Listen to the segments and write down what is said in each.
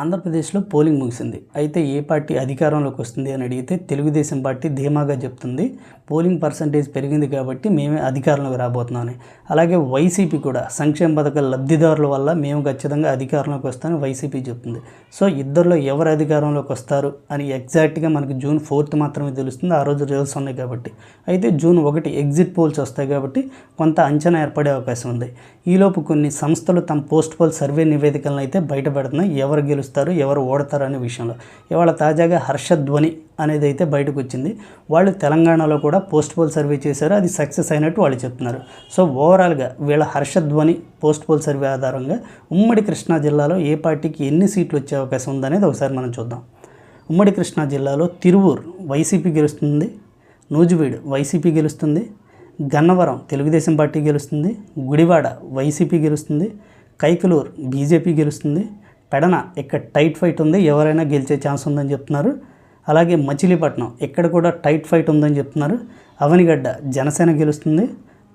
ఆంధ్రప్రదేశ్లో పోలింగ్ ముగిసింది. అయితే ఏ పార్టీ అధికారంలోకి వస్తుంది అని అడిగితే తెలుగుదేశం పార్టీ ధీమాగా చెప్తుంది. పోలింగ్ పర్సంటేజ్ పెరిగింది కాబట్టి మేమే అధికారంలోకి రాబోతున్నామని. అలాగే వైసీపీ కూడా సంక్షేమ పథకాల లబ్ధిదారుల వల్ల మేము ఖచ్చితంగా అధికారంలోకి వస్తామని వైసీపీ చెప్తుంది. సో ఇద్దరిలో ఎవరు అధికారంలోకి వస్తారు అని ఎగ్జాక్ట్గా మనకి జూన్ ఫోర్త్ మాత్రమే తెలుస్తుంది. ఆ రోజు రిజల్ట్స్ ఉన్నాయి కాబట్టి. అయితే జూన్ ఒకటి ఎగ్జిట్ పోల్స్ వస్తాయి కాబట్టి కొంత అంచనా ఏర్పడే అవకాశం ఉంది. ఈలోపు కొన్ని సంస్థలు తమ పోస్ట్ పోల్ సర్వే నివేదికలను అయితే బయటపెడుతున్నాయి. ఎవరు గెలుస్తారు ఎవరు ఓడతారు అనే విషయంలో. ఇవాళ తాజాగా హర్షధ్వని అనేది అయితే బయటకు వచ్చింది వాళ్ళు తెలంగాణలో కూడా పోస్ట్ పోల్ సర్వే చేశారు. అది సక్సెస్ అయినట్టు వాళ్ళు చెప్తున్నారు. సో ఓవరాల్గా వీళ్ళ హర్షధ్వని పోస్ట్ పోల్ సర్వే ఆధారంగా ఉమ్మడి కృష్ణా జిల్లాలో ఏ పార్టీకి ఎన్ని సీట్లు వచ్చే అవకాశం ఉందనేది ఒకసారి మనం చూద్దాం. ఉమ్మడి కృష్ణా జిల్లాలో తిరువూరు వైసీపీ గెలుస్తుంది నూజివీడు వైసీపీ గెలుస్తుంది గన్నవరం తెలుగుదేశం పార్టీ గెలుస్తుంది గుడివాడ వైసీపీ గెలుస్తుంది కైకలూరు బీజేపీ గెలుస్తుంది పెడన ఇక్కడ టైట్ ఫైట్ ఉంది ఎవరైనా గెలిచే ఛాన్స్ ఉందని చెప్తున్నారు. అలాగే మచిలీపట్నం ఇక్కడ కూడా టైట్ ఫైట్ ఉందని చెప్తున్నారు. అవనిగడ్డ జనసేన గెలుస్తుంది.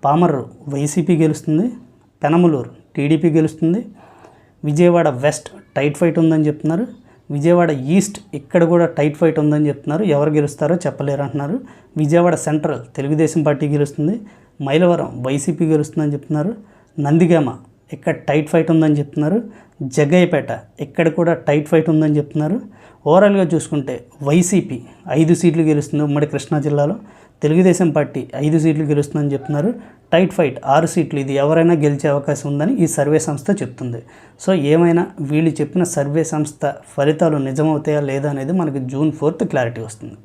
పామర్రు వైసీపీ గెలుస్తుంది. పెనమలూరు టీడీపీ గెలుస్తుంది. విజయవాడ వెస్ట్ టైట్ ఫైట్ ఉందని చెప్తున్నారు. విజయవాడ ఈస్ట్ ఇక్కడ కూడా టైట్ ఫైట్ ఉందని చెప్తున్నారు. ఎవరు గెలుస్తారో చెప్పలేరు అంటున్నారు విజయవాడ సెంట్రల్ తెలుగుదేశం పార్టీ గెలుస్తుంది. మైలవరం వైసీపీ గెలుస్తుందని చెప్తున్నారు. నందిగామ ఇక్కడ టైట్ ఫైట్ ఉందని చెప్తున్నారు. జగ్గయ్యపేట ఇక్కడ కూడా టైట్ ఫైట్ ఉందని చెప్తున్నారు. ఓవరాల్గా చూసుకుంటే వైసీపీ ఐదు సీట్లు గెలుస్తుంది ఉమ్మడి కృష్ణా జిల్లాలో. తెలుగుదేశం పార్టీ ఐదు సీట్లు గెలుస్తుందని చెప్తున్నారు. టైట్ ఫైట్ ఆరు సీట్లు ఇది ఎవరైనా గెలిచే అవకాశం ఉందని ఈ సర్వే సంస్థ చెప్తుంది. సో ఏమైనా వీళ్ళు చెప్పిన సర్వే సంస్థ ఫలితాలు నిజమవుతాయా లేదా అనేది మనకి జూన్ ఫోర్త్ క్లారిటీ వస్తుంది.